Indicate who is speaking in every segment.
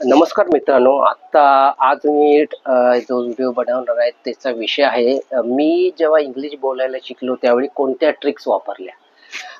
Speaker 1: नमस्कार मित्रांनो आता आज मी जो व्हिडिओ बनवणार आहे त्याचा विषय आहे मी जेव्हा इंग्लिश बोलायला शिकलो त्यावेळी कोणत्या ट्रिक्स वापरल्या?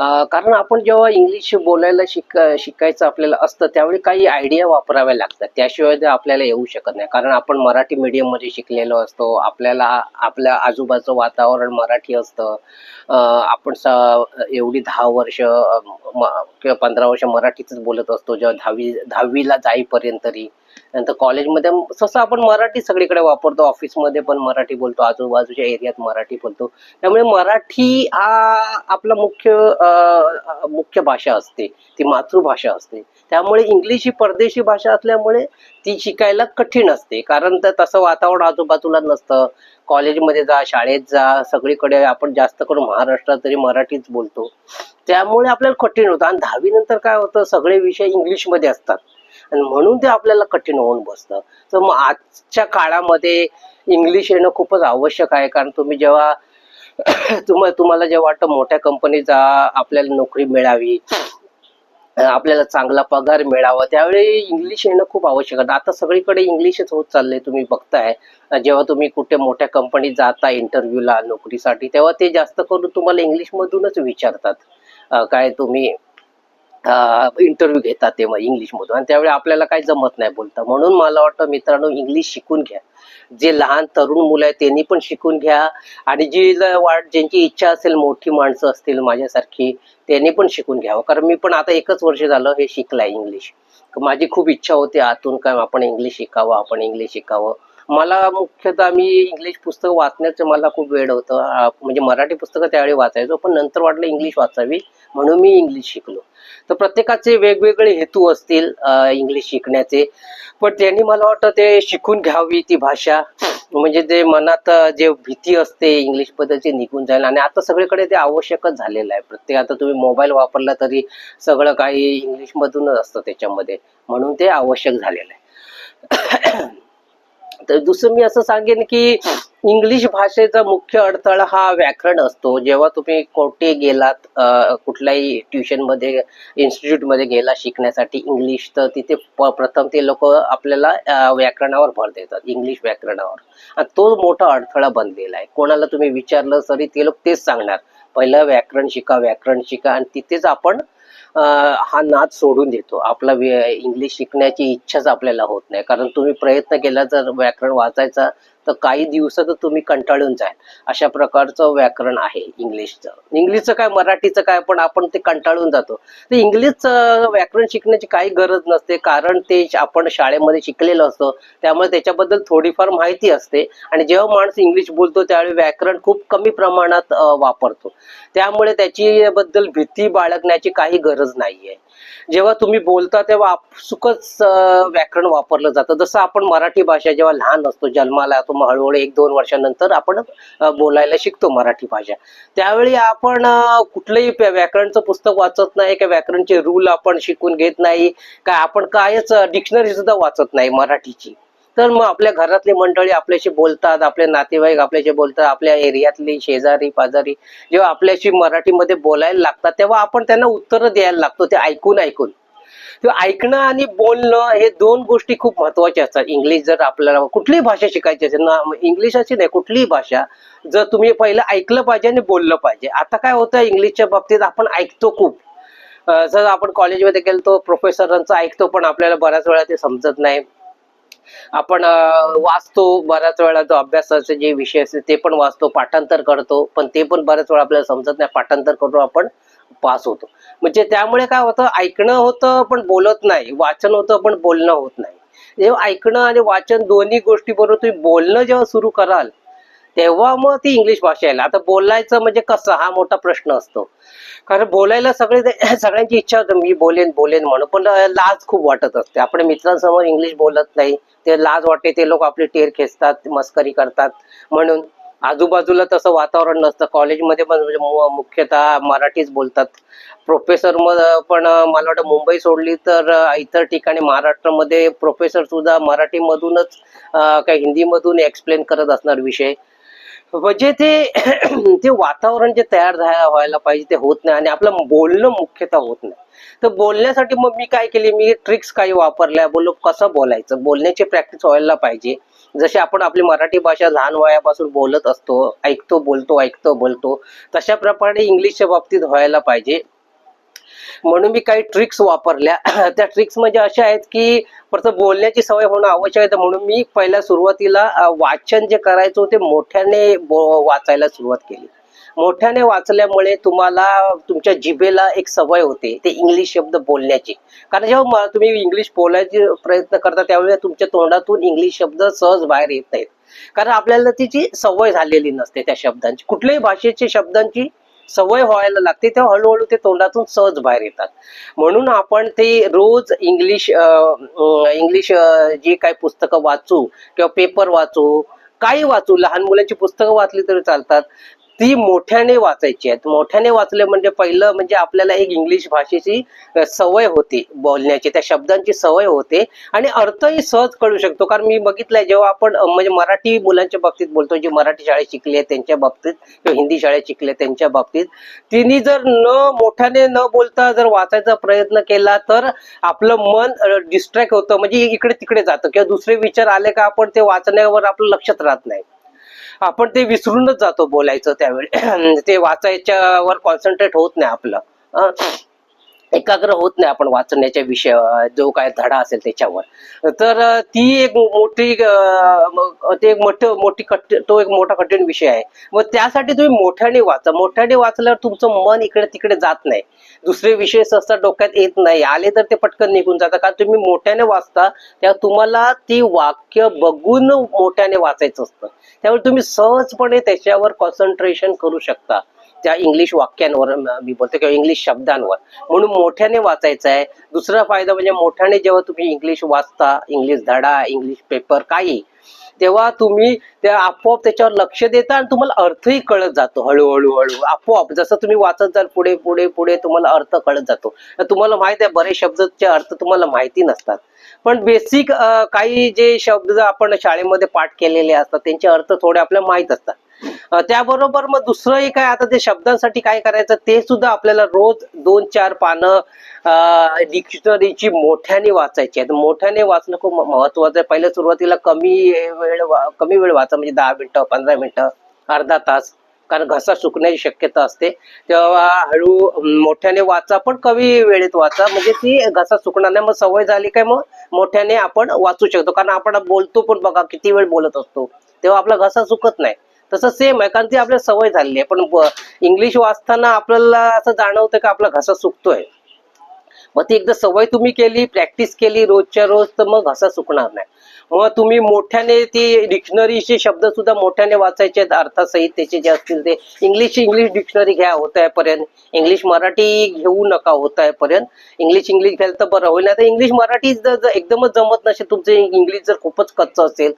Speaker 1: कारण आपण जेव्हा इंग्लिश बोलायला शिक शिकायचं आपल्याला असतं त्यावेळी काही आयडिया वापराव्या लागतात. त्याशिवाय ते आपल्याला येऊ शकत नाही. कारण आपण मराठी मीडियममध्ये शिकलेलो असतो. आपल्याला आपल्या आजूबाजूचं वातावरण मराठी असतं. आपण स- एवढी दहा वर्ष म- किंवा पंधरा वर्ष मराठीतच बोलत असतो. जेव्हा दहावी दहावीला जाईपर्यंत तरी. नंतर कॉलेजमध्ये तसं आपण मराठी सगळीकडे वापरतो ऑफिसमध्ये पण मराठी बोलतो आजूबाजूच्या एरियात मराठी बोलतो. त्यामुळे मराठी हा आपला मुख्य मुख्य भाषा असते ती मातृभाषा असते. त्यामुळे इंग्लिश ही परदेशी भाषा असल्यामुळे ती शिकायला कठीण असते. कारण तर तसं वातावरण आजूबाजूला नसतं. कॉलेजमध्ये जा शाळेत जा सगळीकडे आपण जास्त करून महाराष्ट्रात तरी मराठीच बोलतो. त्यामुळे आपल्याला कठीण होतं. आणि दहावी नंतर काय होतं सगळे विषय इंग्लिशमध्ये असतात. आणि म्हणून ते आपल्याला कठीण होऊन बसतं. तर मग आजच्या काळामध्ये इंग्लिश येणं खूपच आवश्यक आहे. कारण तुम्ही जेव्हा तुम्हाला तुम्हाला जेव्हा वाटतं मोठ्या कंपनीत जा आपल्याला नोकरी मिळावी आपल्याला चांगला पगार मिळावा त्यावेळी इंग्लिश येणं खूप आवश्यक आहे. आता सगळीकडे इंग्लिशच होत चाललंय तुम्ही बघताय. जेव्हा तुम्ही कुठे मोठ्या कंपनीत जाता इंटरव्ह्यूला नोकरीसाठी तेव्हा ते जास्त करून तुम्हाला इंग्लिश मधूनच विचारतात. काय तुम्ही इंटरव्ह्यू घेतात तेव्हा मग इंग्लिशमधून आणि त्यावेळी आपल्याला काही जमत नाही बोलता. म्हणून मला वाटतं मित्रांनो इंग्लिश शिकून घ्या. जे लहान तरुण मुलं आहेत त्यांनी पण शिकून घ्या. आणि जी वाट ज्यांची इच्छा असेल मोठी माणसं असतील माझ्यासारखी त्यांनी पण शिकून घ्यावं. कारण मी पण आता एकच वर्ष झालं हे शिकलाय इंग्लिश माझी खूप इच्छा होती आतून काय आपण इंग्लिश शिकावं आपण इंग्लिश शिकावं. मला मुख्यतः मी इंग्लिश पुस्तक वाचण्याचं मला खूप वेळ होतं. म्हणजे मराठी पुस्तकं त्यावेळी वाचायचो पण नंतर वाटलं इंग्लिश वाचावी म्हणून मी इंग्लिश शिकलो. तर प्रत्येकाचे वेगवेगळे हेतू असतील इंग्लिश शिकण्याचे. पण त्यांनी मला वाटतं ते शिकून घ्यावी ती भाषा. म्हणजे जे मनात जे भीती असते इंग्लिश बद्दलची निघून जाईल आणि आता सगळीकडे ते आवश्यकच झालेलं आहे. प्रत्येक आता तुम्ही मोबाईल वापरला तरी सगळं काही इंग्लिश मधूनच असतं त्याच्यामध्ये. म्हणून ते आवश्यक झालेलं आहे. तर दुसरं मी असं सांगेन की इंग्लिश भाषेचा मुख्य अडथळा हा व्याकरण असतो. जेव्हा तुम्ही कोठे गेलात कुठल्याही ट्युशनमध्ये इन्स्टिट्यूटमध्ये गेला शिकण्यासाठी इंग्लिश तर तिथे प्रथम ते लोक आपल्याला व्याकरणावर भर देतात इंग्लिश व्याकरणावर. आणि तो मोठा अडथळा बनलेला आहे. कोणाला तुम्ही विचारलं तरी ते लोक तेच सांगणार. पहिलं व्याकरण शिका व्याकरण शिका आणि तिथेच आपण हा नाद सोडून देतो. आपला इंग्लिश शिकण्याची इच्छाच आपल्याला होत नाही. कारण तुम्ही प्रयत्न केला जर व्याकरण वाचायचा तर काही दिवसात तुम्ही कंटाळून जाल अशा प्रकारचं व्याकरण आहे इंग्लिशचं. इंग्लिशचं काय मराठीचं काय पण आपण ते कंटाळून जातो. तर इंग्लिशचं व्याकरण शिकण्याची काही गरज नसते कारण ते आपण शाळेमध्ये शिकलेलं असतो. त्यामुळे त्याच्याबद्दल थोडीफार माहिती असते. आणि जेव्हा माणूस इंग्लिश बोलतो त्यावेळी व्याकरण खूप कमी प्रमाणात वापरतो. त्यामुळे त्याची बद्दल भीती बाळगण्याची काही गरज नाहीये. जेव्हा तुम्ही बोलता तेव्हा आपसुकच व्याकरण वापरलं जातं. जसं आपण मराठी भाषा जेव्हा लहान असतो जन्माला तो हळूहळू एक दोन वर्षानंतर आपण बोलायला शिकतो मराठी भाषा. त्यावेळी आपण कुठलंही व्याकरणचं पुस्तक वाचत नाही का व्याकरणचे रूल आपण शिकून घेत नाही काय आपण कायच डिक्शनरी सुद्धा वाचत नाही मराठीची. तर मग आपल्या घरातली मंडळी आपल्याशी बोलतात आपले नातेवाईक आपल्याशी बोलतात आपल्या एरियातली शेजारी पाजारी जेव्हा आपल्याशी मराठीमध्ये बोलायला लागतात तेव्हा आपण त्यांना उत्तरं द्यायला लागतो ते ऐकून ऐकून. तेव्हा ऐकणं आणि बोलणं हे दोन गोष्टी खूप महत्त्वाच्या असतात. इंग्लिश जर आपल्याला कुठलीही भाषा शिकायची असेल ना इंग्लिश अशी नाही कुठलीही भाषा जर तुम्ही पहिलं ऐकलं पाहिजे आणि बोललं पाहिजे. आता काय होतं इंग्लिशच्या बाबतीत आपण ऐकतो खूप. जर आपण कॉलेजमध्ये गेलो तो प्रोफेसरांचं ऐकतो पण आपल्याला बऱ्याच वेळा ते समजत नाही. आपण वाचतो बऱ्याच वेळा जो अभ्यासाचे जे विषय असते ते पण वाचतो पाठांतर करतो पण ते पण बऱ्याच वेळा आपल्याला समजत नाही. पाठांतर करून आपण पास होतो. म्हणजे त्यामुळे काय होतं ऐकणं होतं पण बोलत नाही वाचन होतं पण बोलणं होत नाही. जेव्हा ऐकणं आणि वाचन दोन्ही गोष्टी बरोबर तुम्ही बोलणं जेव्हा सुरू कराल तेव्हा मग ती इंग्लिश भाषा येईल आता बोलायचं म्हणजे कसं? हा मोठा प्रश्न असतो. कारण बोलायला सगळे सगळ्यांची इच्छा होते मी बोलेन बोलेन म्हणून. पण लाज खूप वाटत असते. आपण मित्रांसमोर इंग्लिश बोलत नाही. ते लाज वाटते ते लोक आपली टेर खेचतात मस्करी करतात. म्हणून आजूबाजूला तसं वातावरण नसतं. कॉलेजमध्ये पण म्हणजे मुख्यतः मराठीच बोलतात. प्रोफेसर पण मला वाटतं मुंबई सोडली तर इतर ठिकाणी महाराष्ट्रामध्ये प्रोफेसर सुद्धा मराठीमधूनच काही हिंदीमधून एक्सप्लेन करत असणार विषय. म्हणजे ते ते वातावरण जे तयार झाला व्हायला पाहिजे ते होत नाही आणि आपलं बोलणं मुख्यतः होत नाही. तर बोलण्यासाठी मग मी काय केली मी ट्रिक्स काही वापरल्या बोललो कसं बोलायचं? बोलण्याची प्रॅक्टिस व्हायला पाहिजे. जसे आपण आपली मराठी भाषा लहान वयापासून बोलत असतो ऐकतो बोलतो ऐकतो बोलतो तशाप्रमाणे इंग्लिशच्या बाबतीत व्हायला पाहिजे. म्हणून मी काही ट्रिक्स वापरल्या. त्या ट्रिक्स म्हणजे अशा आहेत की परत बोलण्याची सवय होणं आवश्यक आहे. म्हणून मी पहिल्या सुरुवातीला वाचन जे करायचो ते मोठ्याने वाचायला सुरुवात केली. मोठ्याने वाचल्यामुळे तुम्हाला तुमच्या जिभेला एक सवय होते ते इंग्लिश शब्द बोलण्याची. कारण जेव्हा तुम्ही इंग्लिश बोलायचे प्रयत्न करता त्यावेळी तुमच्या तोंडातून इंग्लिश शब्द सहज बाहेर येत नाहीत. कारण आपल्याला तिची सवय झालेली नसते त्या शब्दांची. कुठल्याही भाषेच्या शब्दांची सवय व्हायला लागते तेव्हा हळूहळू ते तोंडातून सहज बाहेर येतात. म्हणून आपण ते रोज इंग्लिश अं, अं, इंग्लिश जे काही पुस्तकं वाचू किंवा पेपर वाचू काही वाचू लहान मुलांची पुस्तकं वाचली तरी चालतात. ती मोठ्याने वाचायची आहेत. मोठ्याने वाचले म्हणजे पहिलं म्हणजे आपल्याला एक इंग्लिश भाषेची सवय होते बोलण्याची. त्या शब्दांची सवय होते आणि अर्थही सहज कळू शकतो. कारण मी बघितलंय जेव्हा आपण म्हणजे मराठी मुलांच्या बाबतीत बोलतो जे मराठी शाळेत शिकले आहेत त्यांच्या बाबतीत किंवा हिंदी शाळेत शिकले त्यांच्या बाबतीत तिने जर न मोठ्याने न बोलता जर वाचायचा प्रयत्न केला तर आपलं मन डिस्ट्रॅक्ट होतं. म्हणजे इकडे तिकडे जातं किंवा दुसरे विचार आले का आपण ते वाचण्यावर आपलं लक्षात राहत नाही. आपण ते विसरूनच जातो बोलायचं त्यावेळी. ते वाचायच्यावर कॉन्सन्ट्रेट होत नाही आपलं. एकाग्र होत नाही आपण वाचण्याच्या विषय जो काय धडा असेल त्याच्यावर. तर ती एक मोठी ते एक मोठ मोठी कठ तो एक मोठा कठीण विषय आहे. मग त्यासाठी तुम्ही मोठ्याने वाचा. मोठ्याने वाचल्यावर तुमचं मन इकडे तिकडे जात नाही. दुसरे विषय सहसा डोक्यात येत नाही. आले तर ते पटकन निघून जातात. कारण तुम्ही मोठ्याने वाचता तेव्हा तुम्हाला ती वाक्य बघून मोठ्याने वाचायचं असतं. त्यामुळे तुम्ही सहजपणे त्याच्यावर कॉन्सन्ट्रेशन करू शकता. त्या इंग्लिश वाक्यांवर मी बोलतो किंवा इंग्लिश शब्दांवर. म्हणून मोठ्याने वाचायचं आहे दुसरा फायदा म्हणजे मोठ्याने जेव्हा तुम्ही इंग्लिश वाचता इंग्लिश धडा इंग्लिश पेपर काही तेव्हा तुम्ही त्या आपोआप त्याच्यावर लक्ष देता आणि तुम्हाला अर्थही कळत जातो. हळूहळू हळू आपोआप. जसं तुम्ही वाचत जाल पुढे पुढे पुढे तुम्हाला अर्थ कळत जातो. तुम्हाला माहीत आहे बरेच शब्दचे अर्थ तुम्हाला माहिती नसतात. पण बेसिक काही जे शब्द आपण शाळेमध्ये पाठ केलेले असतात त्यांचे अर्थ थोडे आपल्याला माहीत असतात. त्याबरोबर मग दुसरंही काय आता ते शब्दांसाठी काय करायचं ते सुद्धा आपल्याला रोज दोन चार पानं डिक्शनरीची मोठ्याने वाचायची आहेत. मोठ्याने वाचणं खूप महत्वाचं आहे. पहिल्या सुरुवातीला कमी वेळ कमी वेळ वाचा म्हणजे दहा मिनिटं पंधरा मिनिटं अर्धा तास कारण घसा सुकण्याची शक्यता असते. तेव्हा हळू मोठ्याने वाचा पण कमी वेळेत वाचा. म्हणजे ती घसा सुकणार नाही मग सवय झाली काय मग मोठ्याने आपण वाचू शकतो. कारण आपण बोलतो पण बघा किती वेळ बोलत असतो. तेव्हा आपला घसा सुकत नाही. तसं सेम आहे कारण ती आपल्याला सवय झालेली आहे. पण इंग्लिश वाचताना आपल्याला असं जाणवतं की आपला घसा सुकतोय. मग ती एकदा सवय तुम्ही केली प्रॅक्टिस केली रोजच्या रोज तर मग घसा सुकणार नाही. मग तुम्ही मोठ्याने ती डिक्शनरीचे शब्द सुद्धा मोठ्याने वाचायचे अर्थासहित त्याचे जे असतील ते इंग्लिश इंग्लिश डिक्शनरी घ्या होत आहे पर्यंत इंग्लिश मराठी घेऊ नका होत आहे पर्यंत इंग्लिश इंग्लिश घ्यायला तर बरं होईल. तर इंग्लिश मराठी जर जर एकदमच जमत नसेल तुमचं इंग्लिश जर खूपच कच्चं असेल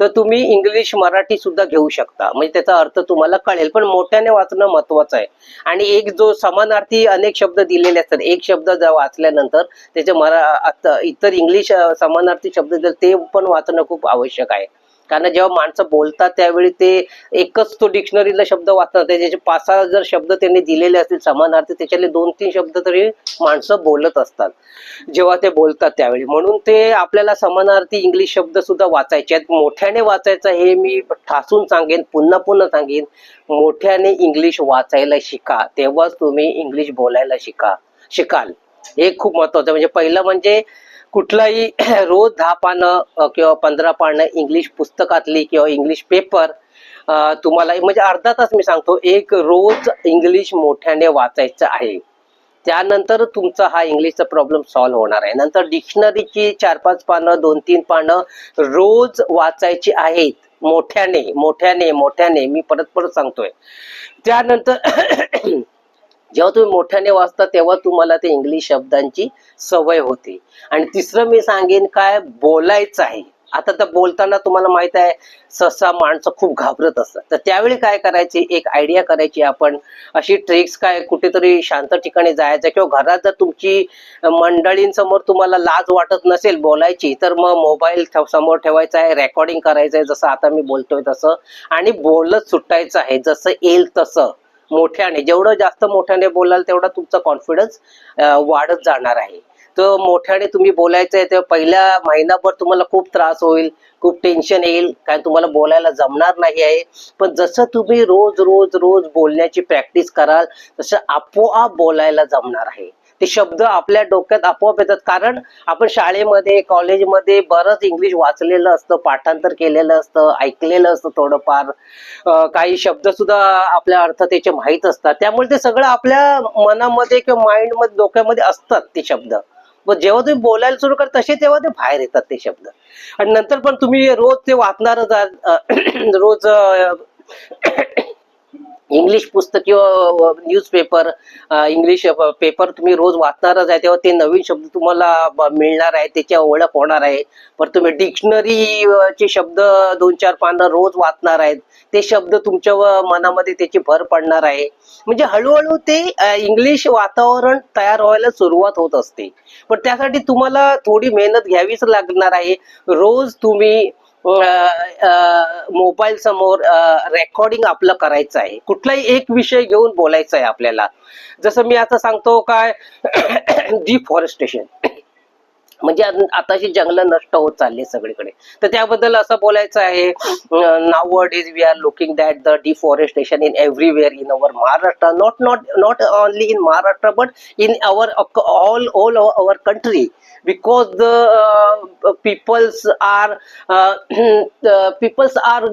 Speaker 1: तर तुम्ही इंग्लिश मराठी सुद्धा घेऊ शकता. म्हणजे त्याचा अर्थ तुम्हाला कळेल पण मोठ्याने वाचणं महत्वाचं आहे. आणि एक जो समानार्थी अनेक शब्द दिलेले असतात एक शब्द जर वाचल्यानंतर त्याचे मरा आता इतर इंग्लिश समानार्थी शब्द जर ते पण वाचणं खूप आवश्यक आहे. कारण जेव्हा माणसं बोलतात त्यावेळी ते एकच तो डिक्शनरीला शब्द वाचतात. त्याचे पाच सहा जर शब्द त्यांनी दिलेले असतील समानार्थी त्याच्यातले दोन तीन शब्द तरी माणसं बोलत असतात. जेव्हा ते बोलतात त्यावेळी. म्हणून ते आपल्याला समानार्थी इंग्लिश शब्द सुद्धा वाचायचे आहेत. मोठ्याने वाचायचं हे मी ठासून सांगेन पुन्हा पुन्हा सांगेन. मोठ्याने इंग्लिश वाचायला शिका. तेव्हाच तुम्ही इंग्लिश बोलायला शिका शिकाल. हे खूप महत्वाचं म्हणजे पहिलं म्हणजे कुठलाही रोज दहा पानं किंवा पंधरा पानं इंग्लिश पुस्तकातली किंवा इंग्लिश पेपर तुम्हाला म्हणजे अर्धा तास मी सांगतो एक रोज इंग्लिश मोठ्याने वाचायचं आहे. त्यानंतर तुमचा हा इंग्लिशचा प्रॉब्लेम सॉल्व्ह होणार आहे. नंतर डिक्शनरीची चार पाच पानं दोन तीन पानं रोज वाचायची आहेत. मोठ्याने मोठ्याने मोठ्याने मी परत परत सांगतोय. त्यानंतर जेव्हा तुम्ही मोठ्याने वाचता तेव्हा तुम्हाला ते इंग्लिश शब्दांची सवय होते. आणि तिसरं मी सांगेन काय? बोलायचं आहे. आता तर बोलताना तुम्हाला माहीत आहे सहसा माणसं खूप घाबरत असतात. तर त्यावेळी काय करायची? एक आयडिया करायची आपण. अशी ट्रिक्स काय? कुठेतरी शांत ठिकाणी जायचं किंवा घरात जर तुमची मंडळींसमोर तुम्हाला लाज वाटत नसेल बोलायची तर मग मोबाईल समोर ठेवायचा आहे रेकॉर्डिंग करायचं आहे जसं आता मी बोलतोय तसं. आणि बोलत सुटायचं आहे जसं येईल तसं. मोठ्याने जेवढं जास्त मोठ्याने बोलाल तेवढा तुमचा कॉन्फिडन्स वाढत जाणार आहे. तर मोठ्याने तुम्ही बोलायचं आहे तेव्हा पहिल्या महिनाभर तुम्हाला खूप त्रास होईल खूप टेन्शन येईल कारण तुम्हाला बोलायला जमणार नाही आहे. पण जसं तुम्ही रोज रोज रोज बोलण्याची प्रॅक्टिस कराल तसं आपोआप बोलायला जमणार आहे. ते शब्द आपल्या डोक्यात आपोआप येतात. कारण आपण शाळेमध्ये कॉलेजमध्ये बरंच इंग्लिश वाचलेलं असतं पाठांतर केलेलं असतं ऐकलेलं असतं थोडंफार. काही शब्द सुद्धा आपल्या अर्थ त्याचे माहीत असतात. त्यामुळे ते सगळं आपल्या मनामध्ये किंवा माइंडमध्ये डोक्यामध्ये असतात ते शब्द. मग जेव्हा तुम्ही बोलायला सुरू करता तसे तेव्हा ते बाहेर येतात ते शब्द. आणि नंतर पण तुम्ही रोज ते वाचणारच रोज इंग्लिश पुस्तक किंवा न्यूजपेपर इंग्लिश पेपर तुम्ही रोज वाचणारच आहे तेव्हा ते नवीन शब्द तुम्हाला मिळणार आहे त्याची ओळख होणार आहे. पण तुम्ही डिक्शनरी चे शब्द दोन चार पानं रोज वाचणार आहेत ते शब्द तुमच्या व- मनामध्ये त्याची भर पडणार आहे. म्हणजे हळूहळू ते इंग्लिश वातावरण तयार व्हायला सुरुवात होत असते. पण त्यासाठी तुम्हाला थोडी मेहनत घ्यावीच लागणार आहे. रोज तुम्ही मोबाईल समोर रेकॉर्डिंग आपलं करायचं आहे. कुठलाही एक विषय घेऊन बोलायचा आहे आपल्याला. जसं मी आता सांगतो काय डिफॉरेस्टेशन म्हणजे आताची जंगल नष्ट होत चालली सगळीकडे. तर त्याबद्दल असं बोलायचं आहे nowadays we are looking that the deforestation in every in our Maharashtra not not not only in Maharashtra but in our all all our country because the peoples are peoples are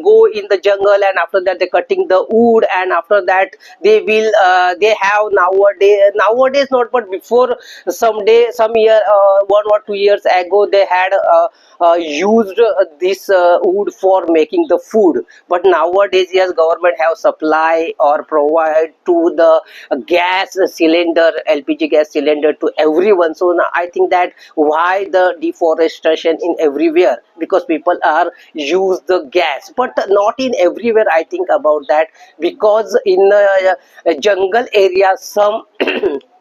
Speaker 1: go in the jungle and after that they cutting the wood and after that they will they have now a day nowadays not but before some day some year uh, one or two years ago they had uh, uh, used this wood for making the food. But nowadays yes government have supply or provide to the gas cylinder lpg gas cylinder to everyone. So i think that why the deforestation in everywhere? Because people are use the gas. But not in everywhere i think about that. Because in uh, jungle area some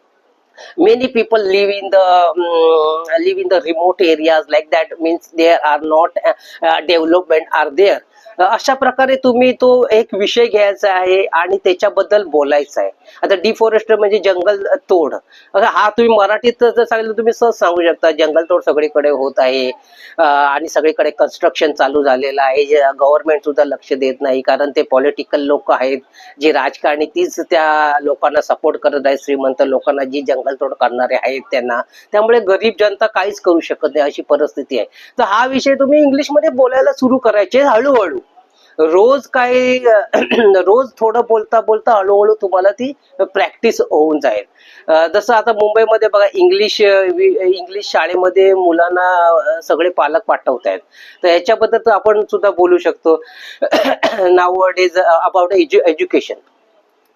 Speaker 1: many people live in the um, live in the remote areas like that means there are not uh, uh, development are there अशा प्रकारे तुम्ही तो एक विषय घ्यायचा आहे आणि त्याच्याबद्दल बोलायचं आहे. आता डिफॉरेस्ट म्हणजे जंगल तोड. हा तुम्ही मराठीत जर सांगितलं तुम्ही सहज सांगू शकता. जंगल तोड सगळीकडे होत आहे. आणि सगळीकडे कन्स्ट्रक्शन चालू झालेलं आहे. गव्हर्नमेंट सुद्धा लक्ष देत नाही कारण ते पॉलिटिकल लोक आहेत. जे राजकारणी तीच त्या लोकांना सपोर्ट करत आहेत श्रीमंत लोकांना जी जंगलतोड करणारे आहेत त्यांना. त्यामुळे गरीब जनता काहीच करू शकत नाही अशी परिस्थिती आहे. तर हा विषय तुम्ही इंग्लिशमध्ये बोलायला सुरू करायचे हळूहळू. रोज काय रोज थोडं बोलता बोलता हळूहळू तुम्हाला ती प्रॅक्टिस होऊन जाईल. जसं आता मुंबईमध्ये बघा इंग्लिश इंग्लिश शाळेमध्ये मुलांना सगळे पालक पाठवत आहेत. तर याच्याबद्दल तर आपण सुद्धा बोलू शकतो. Now is about education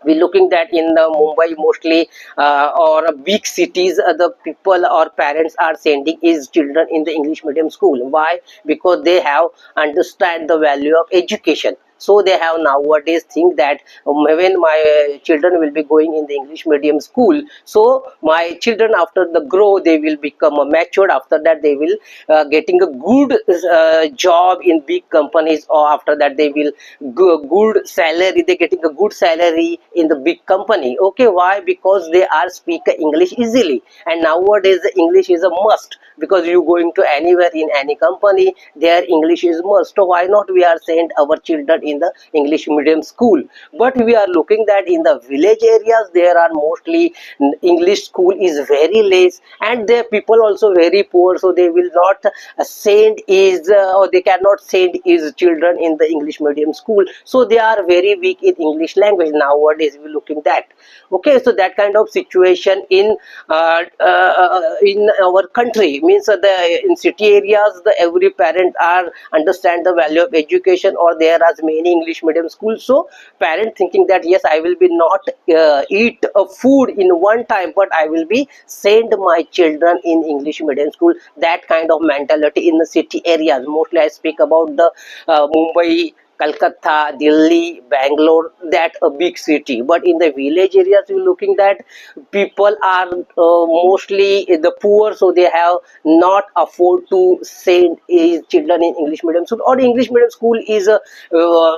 Speaker 1: we looking that in the mumbai mostly uh, or big cities uh, the people or parents are sending his children in the english medium school. Why? Because they have understand the value of education so they have nowadays think that um, when my uh, children will be going in the english medium school. So my children after the grow they will become matured. After that they will uh, getting a good uh, job in big companies or after that they will go, good salary they getting a good salary in the big company. Okay why? Because they are speak english easily. And nowadays english is a must. Because you going to anywhere in any company their english is must. So why not we are send our children in the english medium school. But we are looking that in the village areas there are mostly english school is very less and their people also very poor. So they will not uh, send is uh, or they cannot send his children in the english medium school. So they are very weak in english language. Nowadays we looking that. Okay so that kind of situation in uh, uh, in our country. Means that the in city areas the every parent are understand the value of education or there are many english medium school. So parent thinking that yes i will be not uh, eat a food in one time but i will be send my children in english medium school. That kind of mentality in the city areas. Mostly i speak about the uh, mumbai Calcutta, Delhi, Bangalore, that a big city. But in the village areas, we're looking that people are uh, mostly the poor, so they have not afford to send his children in English medium school. Or English medium school is a uh,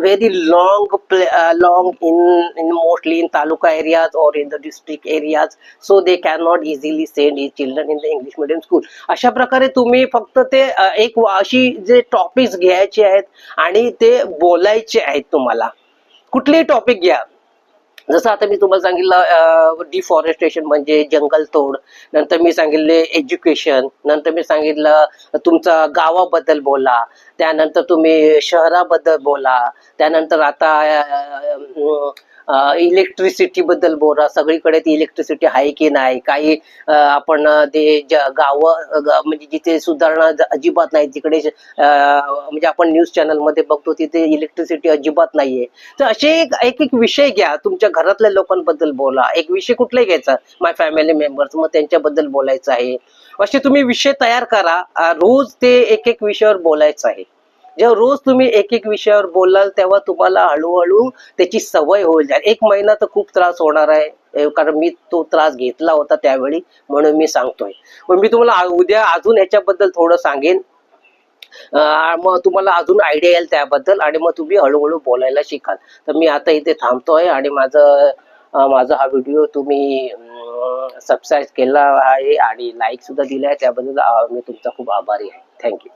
Speaker 1: very long, pla- uh, long in, in mostly in taluka areas or in the district areas, so they cannot easily send his children in the English medium school. अशा प्रकारे तुम्ही फक्त ते एक अशी जे topics घ्यायचे आहेत आणि ते बोलायचे आहेत तुम्हाला. कुठलेही टॉपिक घ्या. जसं आता मी तुम्हाला सांगितलं डिफॉरेस्टेशन म्हणजे जंगलतोड नंतर मी सांगितले एज्युकेशन नंतर मी सांगितलं तुमचा गावाबद्दल बोला त्यानंतर तुम्ही शहराबद्दल बोला त्यानंतर आता इलेक्ट्रिसिटी बद्दल बोला सगळीकडे ती इलेक्ट्रिसिटी आहे की नाही? काही आपण ते गाव म्हणजे जिथे सुधारणा अजिबात नाही तिकडे म्हणजे आपण न्यूज चॅनलमध्ये बघतो तिथे इलेक्ट्रिसिटी अजिबात नाहीये. तर असे एक एक विषय घ्या तुमच्या घरातल्या लोकांबद्दल बोला. एक विषय कुठलाही घ्यायचा माय फॅमिली मेंबर्स मग त्यांच्याबद्दल बोलायचं आहे. असे तुम्ही विषय तयार करा रोज ते एक एक विषयावर बोलायचं आहे. जेव्हा रोज तुम्ही एक एक विषयावर बोलाल तेव्हा तुम्हाला हळूहळू त्याची सवय होईल. जाईल एक महिना तर खूप त्रास होणार आहे. कारण मी तो त्रास घेतला होता त्यावेळी म्हणून मी सांगतोय. पण मी तुम्हाला उद्या अजून ह्याच्याबद्दल थोडं सांगेन. मग तुम्हाला अजून आयडिया येईल त्याबद्दल आणि मग तुम्ही हळूहळू बोलायला शिकाल. तर मी आता इथे थांबतोय आणि माझं माझा हा व्हिडिओ तुम्ही सबस्क्राईब केला आहे आणि लाईक सुद्धा दिला आहे त्याबद्दल मी तुमचा खूप आभारी आहे. थँक्यू